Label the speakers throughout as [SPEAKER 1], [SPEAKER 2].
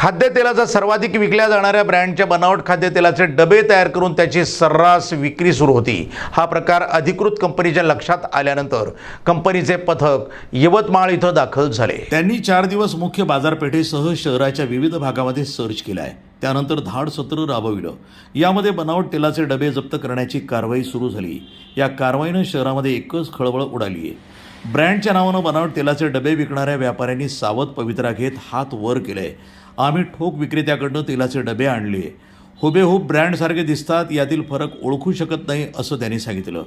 [SPEAKER 1] खाद्यतेलाचा सर्वाधिक विकल्या जाणाऱ्या ब्रँडच्या बनावट खाद्यतेलाचे डबे तयार करून त्याची सर्रास विक्री सुरू होती. हा प्रकार अधिकृत कंपनीच्या लक्षात आल्यानंतर कंपनीचे पथक यवतमाळ इथं दाखल झाले. त्यांनी चार दिवस मुख्य बाजारपेठेसह शहराच्या विविध भागामध्ये सर्च केला आहे त्यानंतर धाड सत्र राबविलं. यामध्ये बनावट तेलाचे डबे जप्त करण्याची कारवाई सुरू झाली. या कारवाईनं शहरामध्ये एकच खळबळ उडाली आहे ब्रँडच्या नावानं बनावट तेलाचे डबे विकणाऱ्या व्यापाऱ्यांनी सावध पवित्रा घेत हात वर केले आम्ही ठोक विक्रेत्याकडनं तेलाचे डबे आणले. हुबेहूब ब्रँडसारखे दिसतात यातील फरक ओळखू शकत नाही असं त्यांनी सांगितलं.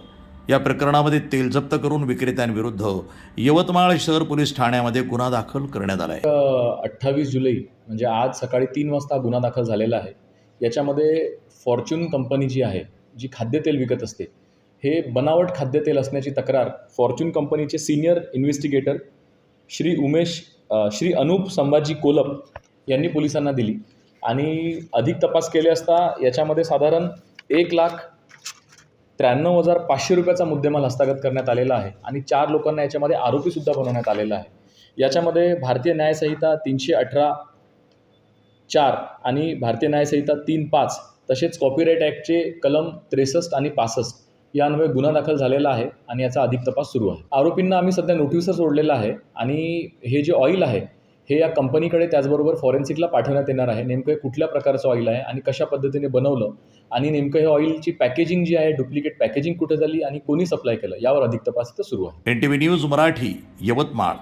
[SPEAKER 1] या प्रकरणामध्ये तेल जप्त करून विक्रेत्यांविरुद्ध यवतमाळ शहर पोलीस ठाण्यामध्ये गुन्हा दाखल करण्यात आला आहे
[SPEAKER 2] अठ्ठावीस जुलै म्हणजे आज सकाळी तीन वाजता गुन्हा दाखल झालेला आहे. याच्यामध्ये फॉर्च्यून कंपनी जी आहे जी खाद्यतेल विकत असते हे बनावट खाद्यतेल असण्याची तक्रार फॉर्च्युन कंपनीचे सिनियर इन्व्हेस्टिगेटर श्री उमेश श्री अनुप संभाजी कोलप यांनी पोलिसांना दिली. आणि अधिक तपास केले असता याच्यामध्ये साधारण एक लाख त्र्याण्णव हजार पाचशे रुपयाचा मुद्देमाल हस्तगत करण्यात आलेला आहे आणि चार लोकांना याच्यामध्ये आरोपीसुद्धा बनवण्यात आलेला आहे. याच्यामध्ये भारतीय न्यायसंहिता तीनशे अठरा चार आणि भारतीय न्यायसंहिता तीन पाच तसेच कॉपीराईट ॲक्टचे कलम त्रेसष्ट आणि पासष्ट यान्वये गुन्हा दाखल झालेला आहे आणि याचा अधिक तपास सुरू आहे. आरोपींना आम्ही सध्या नोटीसवर सोडलेलं आहे आणि हे जे ऑइल आहे हे या कंपनीकडे त्याचबरोबर फॉरेन्सिकला पाठवण्यात येणार आहे. नेमकं हे कुठल्या प्रकारचं ऑइल आहे आणि कशा पद्धतीने बनवलं? आणि नेमकं हे ऑइलची पॅकेजिंग जी आहे डुप्लिकेट पॅकेजिंग कुठे झाली आणि कोणी सप्लाय केलं? यावर अधिक तपास सुरू आहे.
[SPEAKER 1] N T V news Marathi Yavatmal.